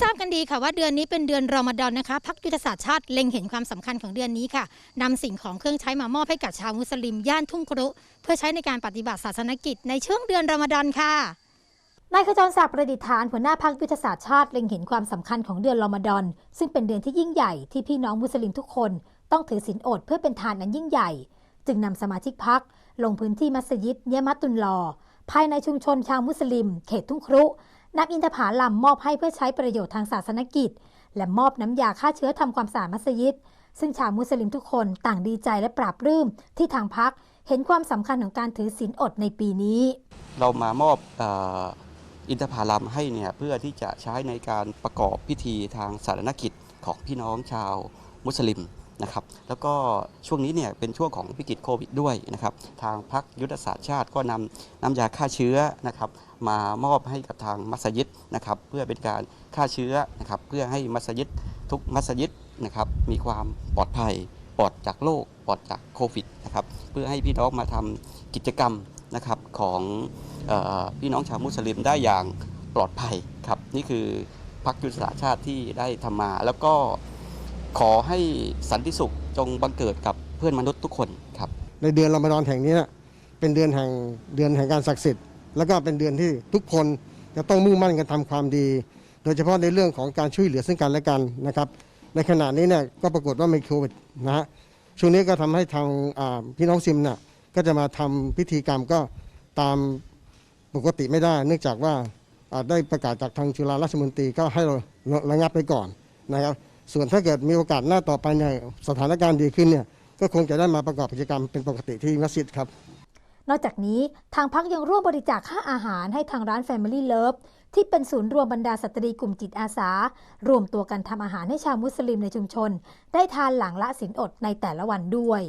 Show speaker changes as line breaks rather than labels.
ทราบกันดีค่ะว่าเดือนนี้เป็นเดือนรอมฎอนนะคะพักยุทธศาสตร์ชาติเล็งเห็นความสำคัญของเดือนนี้ค่ะนำสิ่งของเครื่องใช้มามอบให้กับชาวมุสลิมย่านทุ่งครุ เพื่อใช้ในการปฏิบัติศาสนกิจในช่วงเดือนรอมฎอนค่ะนายขจรศักดิ์ประดิษฐานหัวหน้าพักยุทธศาสตร์ชาติเล็งเห็นความสำคัญของเดือนรอมฎอนซึ่งเป็นเดือนที่ยิ่งใหญ่ที่พี่น้องมุสลิมทุกคน ต้องถือศีลอดเพื่อเป็นทานอันยิ่งใหญ่ จึงนำสมาชิกพักลงพื้นที่มัสยิดเยมัตตุลลอ ภายในชุมชนชาวมุสลิม เขตทุ่งครุ นำอินทผลัมมอบให้เพื่อใช้ประโยชน์ทางศาสนกิจ และมอบน้ำยาฆ่าเชื้อทำความสะอาดมัสยิด ซึ่งชาวมุสลิมทุกคนต่างดีใจและปราบรื้มที่ทางพักเห็นความสำคัญของการถือศีลอดในปีนี้
เรามามอบอออินทผลัมให้เนี่ยเพื่อที่จะใช้ในการประกอบพิธีทางศาสนกิจของพี่น้องชาวมุสลิม นะครับแล้วก็ช่วงนี้เนี่ยเป็นช่วงของวิกฤตโควิดด้วยนะครับทางพรรคยุทธศาสตร์ชาติก็นำน้ำยาฆ่าเชื้อนะครับมามอบให้กับทางมัสยิดนะครับเพื่อเป็นการฆ่าเชื้อนะครับเพื่อให้มัสยิดทุกมัสยิดนะครับมีความปลอดภัยปลอดจากโรคปลอดจากโควิดนะครับเพื่อให้พี่น้องมาทำกิจกรรมนะครับของออพี่น้องชาวมุสลิมได้อย่างปลอดภัยครับนี่คือพรรคยุทธศาสตร์ชาติที่ได้ทำมาแล้วก็ ขอให้สันติสุขจงบังเกิดกับเพื่อนมนุษย์ทุกคนครับ
ในเดือนรอมฎอนแห่งนี้นะเป็นเดือนแห่งเดือนแห่งการศักดิ์สิทธิ์ แล้วก็เป็นเดือนที่ทุกคนจะต้องมุ่งมั่นกันทำความดี โดยเฉพาะในเรื่องของการช่วยเหลือซึ่งกันและกันนะครับ ในขณะนี้เนี่ยก็ปรากฏว่ามีโควิดนะฮะช่วงนี้ก็ทำให้ทางพี่น้องซิมเนี่ยก็จะมาทำพิธีกรรมก็ตามปกติไม่ได้ เนื่องจากว่าอ่าได้ประกาศจากทางจุฬาราชมนตรีก็ให้เราระงับไปก่อนนะครับ ส่วนถ้าเกิดมีโอกาสหน้าต่อไปเนี่ยสถานการณ์ดีขึ้นเนี่ยก็คงจะได้มาประกอบกิจกรรมเป็นปกติที่มัสยิดครับ
นอกจากนี้ทางพักยังร่วมบริจาคค่าอาหารให้ทางร้าน Family Love ที่เป็นศูนย์รวมบรรดาสตรีกลุ่มจิตอาสา รวมตัวกันทำอาหารให้ชาวมุสลิมในชุมชน ได้ทานหลังละสินอดในแต่ละวันด้วย